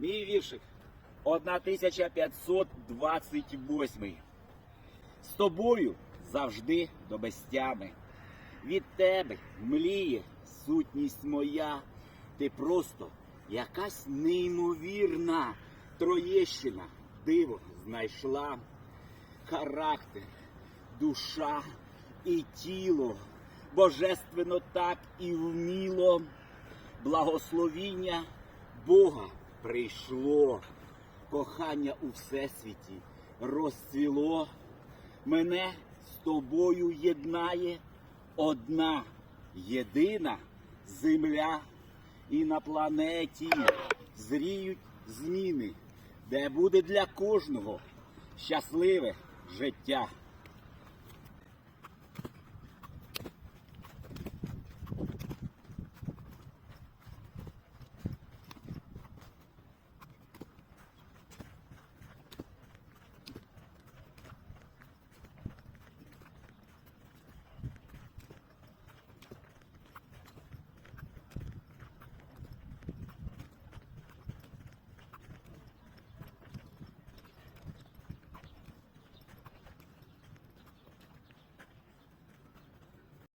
Мій віршик 1528. З тобою завжди до безтями. Від тебе мліє сутність моя. Ти просто якась неймовірна Троєщина диво знайшла. Характер, душа і тіло, божественно так і вміло. Благословіння Бога прийшло, кохання у всесвіті розцвіло. Мене з тобою єднає одна єдина земля, і на планеті зріють зміни, де буде для кожного щасливе життя.